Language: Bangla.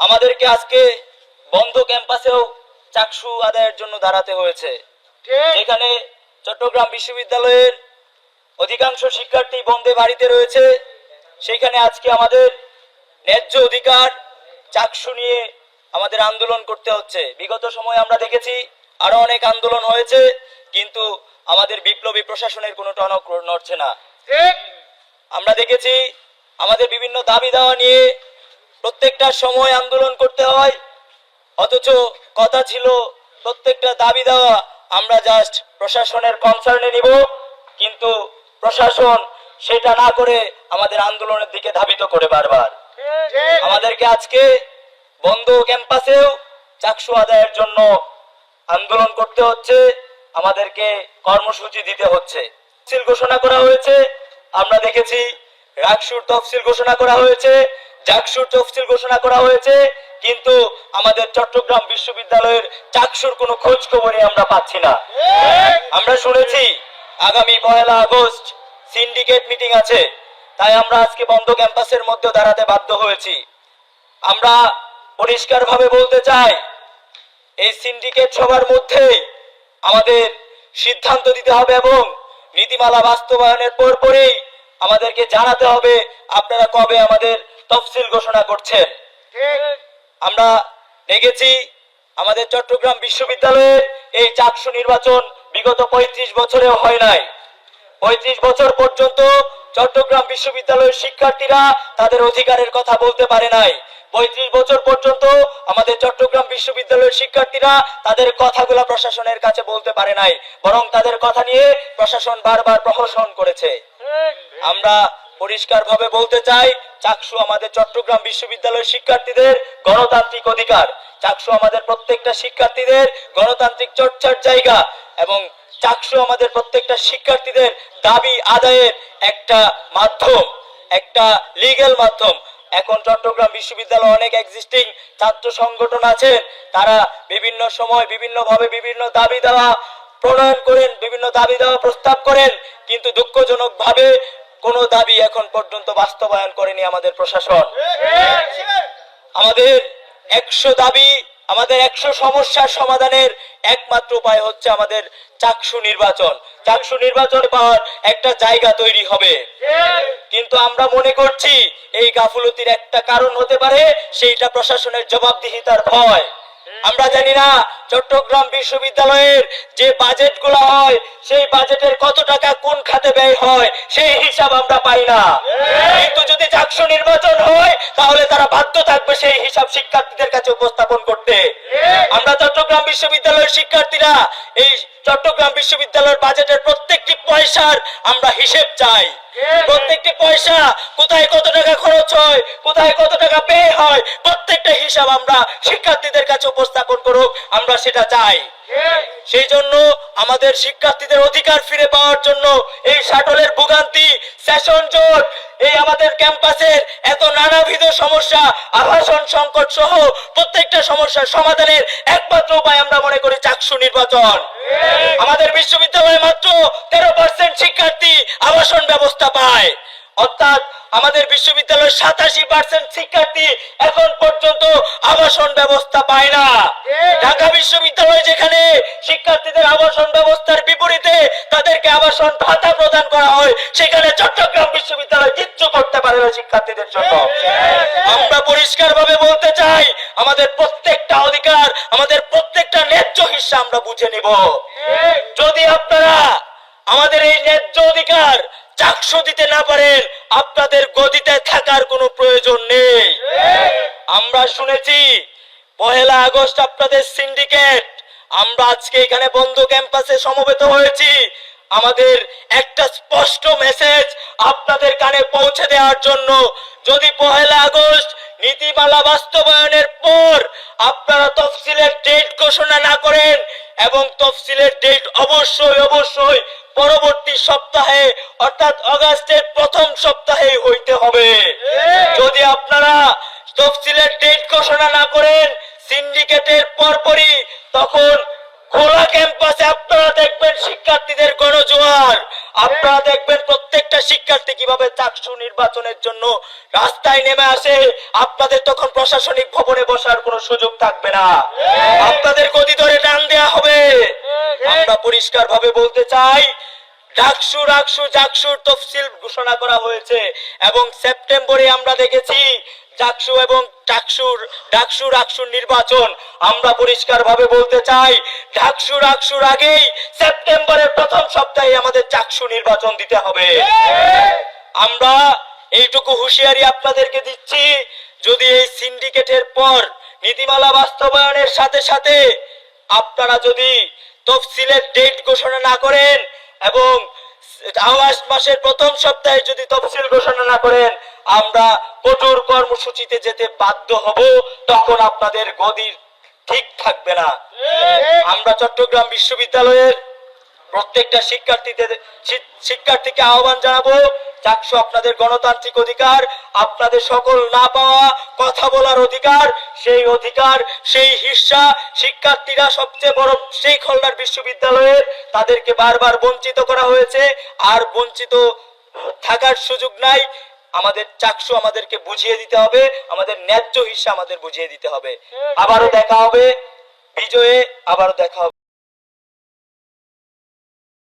আমাদেরকে আজকে বন্ধ ক্যাম্পাসেও চাকসু আদায়ের জন্য দাঁড়াতে হয়েছে। যেখানে চট্টগ্রাম বিশ্ববিদ্যালয়ের অধিকাংশ শিক্ষার্থী বন্ধে বাড়িতে রয়েছে। সেখানে আজকে আমাদের ন্যায্য অধিকার চাকসু নিয়ে আমাদের আন্দোলন করতে হচ্ছে। বিগত সময়ে আমরা দেখেছি আরও অনেক আন্দোলন হয়েছে কিন্তু আমাদের বিপ্লবী প্রশাসনের কোনো টনক নড়ছে না। আমরা দেখেছি আমাদের বিভিন্ন দাবি দাওয়া নিয়ে প্রত্যেকটা সময় আন্দোলন করতে হয়। অথচ কথা ছিল, প্রত্যেকটা দাবি দেওয়া আমরা জাস্ট প্রশাসনের কনসার্নে নিব, কিন্তু প্রশাসন সেটা না করে আমাদের আন্দোলনের দিকে ধাবিত করে বারবার। আমাদেরকে আজকে বন্ধ ক্যাম্পাসেও চাকসু আদায়ের জন্য আন্দোলন করতে হচ্ছে, আমাদেরকে কর্মসূচি দিতে হচ্ছে। ঘোষণা করা হয়েছে, আমরা দেখেছি রাকসুর তফসিল ঘোষণা করা হয়েছে জাকসুর তফসিল ঘোষণা করা হয়েছে, কিন্তু আমাদের চট্টগ্রাম বিশ্ববিদ্যালয়ের চাকসুর কোনো খোঁজ খবরই আমরা পাচ্ছি না। আমরা শুনেছি, আগামী পয়লা আগস্ট সিন্ডিকেট মিটিং আছে, তাই আমরা আজকে বন্ধ ক্যাম্পাসের মধ্যে দাঁড়াতে বাধ্য হয়েছি। আমরা পরিষ্কারভাবে বলতে চাই, এই সিন্ডিকেট সবার মধ্যে আমাদের সিদ্ধান্ত দিতে হবে এবং নীতিমালা বাস্তবায়নের পরপরই আমাদেরকে জানাতে হবে, আপনারা কবে আমাদের তফসিল ঘোষণা করছেন আমরা দেখেছি আমাদের চট্টগ্রাম বিশ্ববিদ্যালয়ের এই চাকসু নির্বাচন বিগত পঁয়ত্রিশ বছরেও হয় নাই। পঁয়ত্রিশ বছর পর্যন্ত চট্টগ্রাম বিশ্ববিদ্যালয়ের শিক্ষার্থীরা তাদের অধিকারের কথা বলতে পারে নাই। পঁয়ত্রিশ বছর পর্যন্ত আমাদের চট্টগ্রাম বিশ্ববিদ্যালয়ের শিক্ষার্থীরা তাদের কথাগুলো প্রশাসনের কাছে বলতে পারে নাই বরং তাদের কথা নিয়ে প্রশাসন বারবার প্রহসন করেছে। আমরা পরিষ্কারভাবে বলতে চাই, চাকসু আমাদের চট্টগ্রাম বিশ্ববিদ্যালয়ের শিক্ষার্থীদের গণতান্ত্রিক অধিকার। চাকসু আমাদের প্রত্যেকটা শিক্ষার্থীদের গণতান্ত্রিক চর্চার জায়গা এবং চাকসু আমাদের প্রত্যেকটা শিক্ষার্থীদের দাবি আদায়ের একটা মাধ্যম, একটা লিগ্যাল মাধ্যম। এখন চট্টগ্রাম বিশ্ববিদ্যালয়ে অনেক এক্সিস্টিং ছাত্র সংগঠন আছেন তারা বিভিন্ন সময় বিভিন্ন ভাবে বিভিন্ন দাবি দেওয়া প্রণয়ন করেন, বিভিন্ন দাবি দেওয়া প্রস্তাব করেন, কিন্তু দুঃখজনক ভাবে কোনো দাবি এখন পর্যন্ত বাস্তবায়ন করেনি আমাদের প্রশাসন। আমাদের একশো দাবি, আমাদের একশো সমস্যার সমাধানের একমাত্র উপায় হচ্ছে আমাদের চাকসু নির্বাচন। চাকসু নির্বাচন পাওয়ার একটা জায়গা তৈরি হবে। কিন্তু আমরা মনে করছি এই গাফুলতির একটা কারণ হতে পারে, সেইটা প্রশাসনের জবাবদিহিতার ভয়। আমরা জানি না চট্টগ্রাম বিশ্ববিদ্যালয়ের যে বাজেটগুলো হয় সেই বাজেটের কত টাকা কোন খাতে ব্যয় হয় সেই হিসাব আমরা পাই না। কিন্তু যদি চাকসু নির্বাচন হয় তাহলে তারা বাধ্য থাকবে সেই হিসাব শিক্ষার্থীদের কাছে উপস্থাপন করতে। আমরা চট্টগ্রাম বিশ্ববিদ্যালয়ের শিক্ষার্থীরা এই চট্টগ্রাম বিশ্ববিদ্যালয়ের বাজেটের প্রত্যেকটি পয়সার আমরা হিসেব চাই। প্রত্যেকটি পয়সা, কোথায় কত টাকা খরচ হয়, কোথায় কত টাকা ব্যয় হয়, প্রত্যেকটা হিসাব আমরা শিক্ষার্থীদের কাছে উপস্থাপন করুক, আমরা সেটা চাই। সেই জন্য আমাদের শিক্ষার্থীদের অধিকার ফিরে পাওয়ার জন্য এই শাটলের ভোগান্তি, সেশন জোট, এই আমাদের ক্যাম্পাসের এত নানাবিধ সমস্যা আবাসন সংকট সহ প্রত্যেকটা সমস্যার সমাধানের একমাত্র উপায় আমরা মনে করি চাকসু নির্বাচন। আমাদের বিশ্ববিদ্যালয়ে মাত্র তেরো পার্সেন্ট শিক্ষার্থী আবাসন ব্যবস্থা পায়। অর্থাৎ আমাদের বিশ্ববিদ্যালয়ের সাতাশি পার্সেন্ট শিক্ষার্থী এখন পর্যন্ত আবাসন ব্যবস্থা পায় না। ঢাকা বিশ্ববিদ্যালয় যেখানে শিক্ষার্থীদের আবাসন ব্যবস্থার বিপরীতে তাদেরকে আবাসন ভাতা প্রদান করা হয় সেখানে চট্টগ্রাম বিশ্ববিদ্যালয় কিচ্ছু করতে পারে না শিক্ষার্থীদের জন্য। আমরা পরিষ্কার ভাবে বলতে চাই আমাদের প্রত্যেকটা অধিকার আমাদের প্রত্যেকটা ন্যায্য হিসা আমরা বুঝে নিব। যদি আপনারা আমাদের এই ন্যায্য অধিকার চাকসু দিতে না পারেন আপনাদের গদিতে থাকার কোনো প্রয়োজন নেই। আমরা শুনেছি, পহেলা আগস্ট আপনাদের সিন্ডিকেট। আমরা আজকে এখানে বন্ধ ক্যাম্পাসে সমবেত হয়েছি। আমাদের একটা স্পষ্ট মেসেজ আপনাদের কানে পৌঁছে দেওয়ার জন্য, যদি পহেলা আগস্ট নীতিমালা বাস্তবায়নের পর আপনারা তফসিলের ডেট ঘোষণা না করেন, এবং তফসিলের ডেট অবশ্যই অবশ্যই পরবর্তী সপ্তাহে অর্থাৎ অগাস্টের প্রথম সপ্তাহে হইতে হবে। যদি আপনারা তফসিলের ডেট ঘোষণা না করেন সিন্ডিকেটের পরপরই তখন খোলা ক্যাম্পাসে আপনারা দেখবেন শিক্ষার্থীদের গণজোয়ার। আপনারা দেখবেন প্রত্যেকটা শিক্ষার্থী কীভাবে চাকসু নির্বাচনের জন্য রাস্তায় নেমে আসে। আপনাদের তখন প্রশাসনিক ভবনে বসার কোনো সুযোগ থাকবে না। আপনাদের গদি ধরে টান দেয়া হবে। আমরা পরিষ্কার ভাবে বলতে চাই, ডাকসু, রাকসু, জাকসুর তফসিল ঘোষণা করা হয়েছে এবং সেপ্টেম্বরে আমরা দেখেছি জাকসু এবং টাকসুর ডাকসু রাকসুর নির্বাচন আমরা পরিষ্কার ভাবে বলতে চাই, ডাকসু রাকসুর আগেই সেপ্টেম্বরের প্রথম সপ্তাহে আমাদের চাকসু নির্বাচন দিতে হবে। আমরা এইটুকু হুঁশিয়ারি আপনাদেরকে দিচ্ছি, যদি এই সিন্ডিকেটের পর নীতিমালা বাস্তবায়নের সাথে সাথে আপনারা যদি তফসিলের ডেট ঘোষণা না করেন এবং আগস্ট মাসের প্রথম সপ্তাহে যদি তফসিল ঘোষণা না করেন, আমরা কঠোর কর্মসূচিতে যেতে বাধ্য হব, তখন আপনাদের গদির ঠিক থাকবে না। আমরা চট্টগ্রাম বিশ্ববিদ্যালয়ের প্রত্যেকটা শিক্ষার্থীদের শিক্ষার্থীকে আহ্বান জানাব চাকসু আপনাদের গণতান্ত্রিক অধিকার, আপনাদের সকল না পাওয়া কথা বলার অধিকার, সেই অধিকার, সেই হিস্সা শিক্ষার্থীরা সবচেয়ে বড় সেই খলনার বিশ্ববিদ্যালয়ের, তাদেরকে বারবার বঞ্চিত করা হয়েছে। আর বঞ্চিত থাকার সুযোগ নাই। আমাদের চাকসু আমাদেরকে বুঝিয়ে দিতে হবে, আমাদের ন্যায্য হিস্সা আমাদের বুঝিয়ে দিতে হবে। আবারও দেখা হবে বিজয়ে, আবারও দেখা হবে।